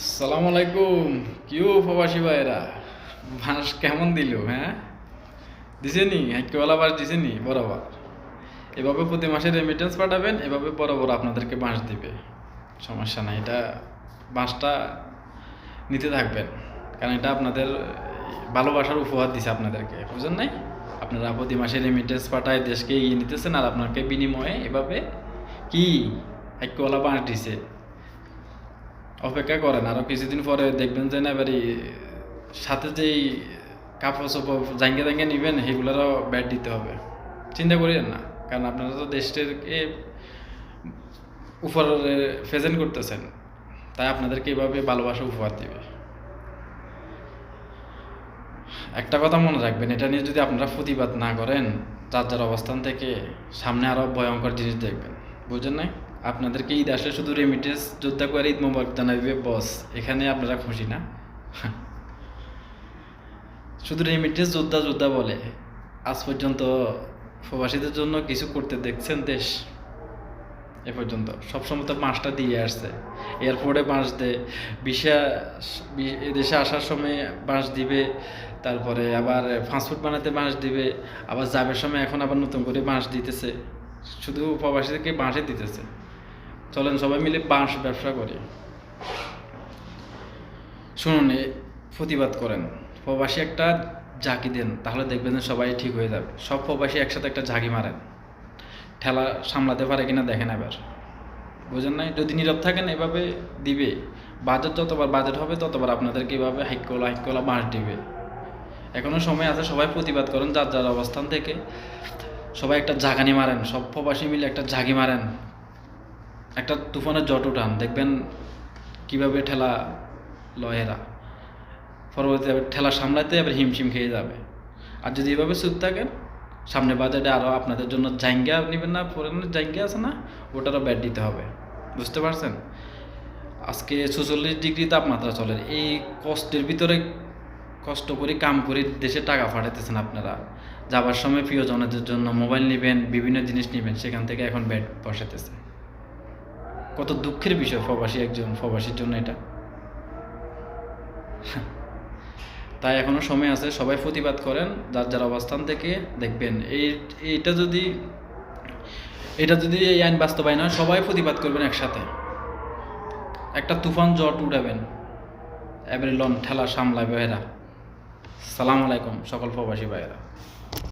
সালাম আলাইকুম। কিউ প্রবাসী ভাইরা বাঁশ কেমন দিল হ্যাঁ? দিছে নি হাইকওয়ালা বাঁশ দিছে নি বরাবর। এভাবে প্রতি মাসে রেমিটেন্স পাঠাবেন, এভাবে বরাবর আপনাদেরকে বাঁশ দিবে। সমস্যা নাই, এটা বাঁশটা নিতে থাকবেন। কারণ এটা আপনাদের ভালোবাসার উপহার দিছে আপনাদেরকে বুঝলেন নাই? আপনারা প্রতি মাসে রেমিটেন্স পাঠায় দেশকে এগিয়ে নিতেছেন আর আপনাকে বিনিময়ে এভাবে কি? হাইকওয়ালা বাঁশ দিছে? অপেক্ষা করেন। আরও কিছুদিন পরে দেখবেন যে না, এবারে সাথে যেই কাপড় চোপড় জাঙ্গে জাঙ্গে নিবেন, সেগুলোরও ব্যাট দিতে হবে। চিন্তা করিয়েন না, কারণ আপনারা তো দেশটাকে উপরে প্রেজেন্ট করতেছেন। তাই আপনাদেরকে এভাবে ভালোবাসা উপহার দেবে। একটা কথা মনে রাখবেন, এটা নিয়ে যদি আপনারা প্রতিবাদ না করেন, যার যার অবস্থান থেকে সামনে আরও ভয়ঙ্কর জিনিস দেখবেন। বুঝলেন না? আপনাদেরকে ঈদ আসলে শুধু রেমিটেন্স যোদ্ধা করে ঈদ মোবারক জানাবে বস এখানে আপনারা খুশি না? শুধু রেমিটেন্স যোদ্ধা যোদ্ধা বলে। আজ পর্যন্ত প্রবাসীদের জন্য কিছু করতে দেখছেন দেশ? এ পর্যন্ত। সবসময় তো বাঁশটা দিয়ে আসছে। এয়ারপোর্টে বাঁশ দেয় বিশা এদেশে আসার সময় বাঁশ দিবে, তারপরে আবার ফাস্টফুড বানাতে বাঁশ দিবে, আবার যাবের সময় এখন আবার নতুন করে বাঁশ দিতেছে। শুধু প্রবাসীদেরকে বাঁশে দিতেছে। চলেন, সবাই মিলে বাঁশ ব্যবসা করি। শুনুন প্রতিবাদ করেন। প্রবাসী একটা ঝাঁকি দেন, তাহলে দেখবেন যে সবাই ঠিক হয়ে যাবে। সব প্রবাসী একসাথে একটা ঝাঁকি মারেন। ঠেলা সামলাতে পারে কিনা দেখেন এবার। বুঝেন নাই? যদি নীরব থাকেন, এভাবে দিবে। বাজেট যতবার বাজেট হবে, ততবার আপনাদেরকে এভাবে হাইকোলা হাইকোলা বাঁশ দিবে। এখনও সময় আছে, সবাই প্রতিবাদ করেন, যার যার অবস্থান থেকে। সবাই একটা ঝাঁকানি মারেন, সব প্রবাসী মিলে একটা ঝাঁকি মারেন। একটা তুফানের জট উঠান, দেখবেন কীভাবে ঠেলা লয়েরা পরবর্তী আবার ঠেলা সামলাতে এবার হিমশিম খেয়ে যাবে। আর যদি এভাবে চুপ থাকেন, সামনে বাজারে আরও আপনাদের জন্য জাইঙ্গা নেবেন না, ফরেনের জাইঙ্গা আছে না, ওটারও ব্যাট দিতে হবে। বুঝতে পারছেন? আজকে ছচল্লিশ ডিগ্রি তাপমাত্রা চলে, এই কষ্টের ভিতরে কষ্ট করে কাম করে দেশে টাকা পাঠাতেছেন আপনারা। যাবার সময় প্রিয়জনদের জন্য মোবাইল নেবেন, বিভিন্ন জিনিস নেবেন, সেখান থেকে এখন ব্যাট বসাতেছে কত দুঃখের বিষয় প্রবাসী একজন প্রবাসীর জন্য এটা। তাই এখনও সময় আছে, সবাই প্রতিবাদ করেন, যার যার অবস্থান থেকে দেখবেন। এই, এইটা যদি, এটা যদি এই আইন বাস্তবায়ন হয়, সবাই প্রতিবাদ করবেন একসাথে। একটা তুফান জট উঠাবেন। এবারে লন ঠেলা সামলাবে এরা সালাম আলাইকুম সকল প্রবাসী ভাইয়েরা।